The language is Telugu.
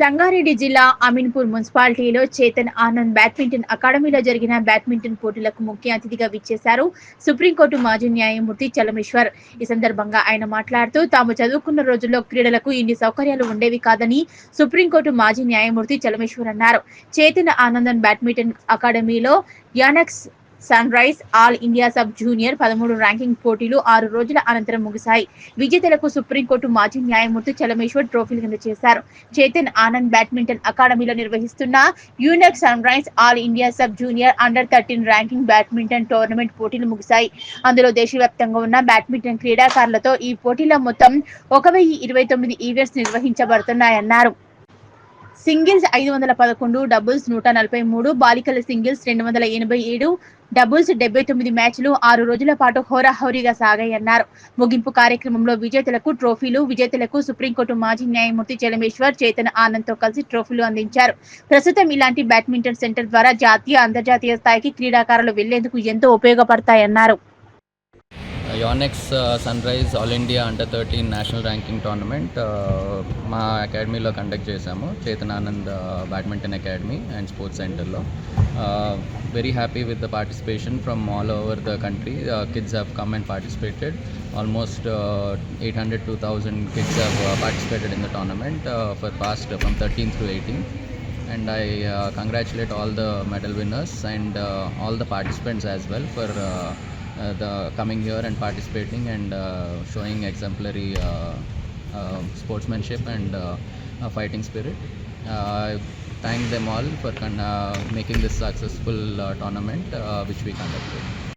సంగారెడ్డి జిల్లా అమీన్పూర్ మున్సిపాలిటీలో చేతన్ ఆనంద్ బ్యాడ్మింటన్ అకాడమీలో జరిగిన బ్యాడ్మింటన్ పోటీలకు ముఖ్య అతిథిగా విచ్చేశారు సుప్రీంకోర్టు మాజీ న్యాయమూర్తి చలమేశ్వర్. ఈ సందర్భంగా ఆయన మాట్లాడుతూ తాము చదువుకున్న రోజుల్లో క్రీడలకు ఇన్ని సౌకర్యాలు ఉండేవి కాదని సుప్రీంకోర్టు మాజీ న్యాయమూర్తి చలమేశ్వర్ అన్నారు. చేతన్ ఆనందన్ బ్యాడ్మింటన్ అకాడమీలో Yonex sunrise all India sub junior పదమూడు ర్యాంకింగ్ పోటీలు ఆరు రోజుల అనంతరం ముగిశాయి. విజేతలకు సుప్రీంకోర్టు మాజీ న్యాయమూర్తి చలమేశ్వర్ ట్రోఫీలు చేశారు చేతన్ ఆనంద్ బ్యాడ్మింటన్ అకాడమీలో నిర్వహిస్తున్న Yonex sunrise all India sub junior under thirteen ranking badminton tournament పోటీలు ముగిశాయి. అందులో దేశవ్యాప్తంగా ఉన్న బ్యాడ్మింటన్ క్రీడాకారులతో ఈ పోటీలో మొత్తం ఒక వెయ్యి ఇరవై తొమ్మిది ఈవెంట్స్ నిర్వహించబడుతున్నాయన్నారు. సింగిల్స్ ఐదు వందల పదకొండు డబుల్స్ నూట నలభై మూడు బాలికల సింగిల్స్ రెండు వందల ఎనభై ఏడు డబుల్స్ డెబ్బై తొమ్మిది మ్యాచ్లు ఆరు రోజుల పాటు హోరాహోరీగా సాగాయన్నారు. ముగింపు కార్యక్రమంలో విజేతలకు ట్రోఫీలు విజేతలకు సుప్రీంకోర్టు మాజీ న్యాయమూర్తి చలమేశ్వర్ చేతన్ ఆనంద్తో కలిసి ట్రోఫీలు అందించారు. ప్రస్తుతం ఇలాంటి బ్యాడ్మింటన్ సెంటర్ ద్వారా జాతీయ అంతర్జాతీయ స్థాయికి క్రీడాకారులు వెళ్ళేందుకు ఎంతో ఉపయోగపడతాయన్నారు. Yonex sunrise all India under thirteen national ranking tournament మా అకాడమీలో కండక్ట్ చేశాము. Chetananand badminton academy and sports సెంటర్లో very happy with the participation from all over the country kids have come and participated almost eight hundred two thousand kids have participated in the tournament for past from thirteen to eighteen and I uh, congratulate all the medal winners and uh, all the participants as well for uh, the coming here and participating and uh, showing exemplary uh, uh, sportsmanship and uh, uh, fighting spirit. Uh, I thank them all for uh, making this successful uh, tournament uh, which we conducted.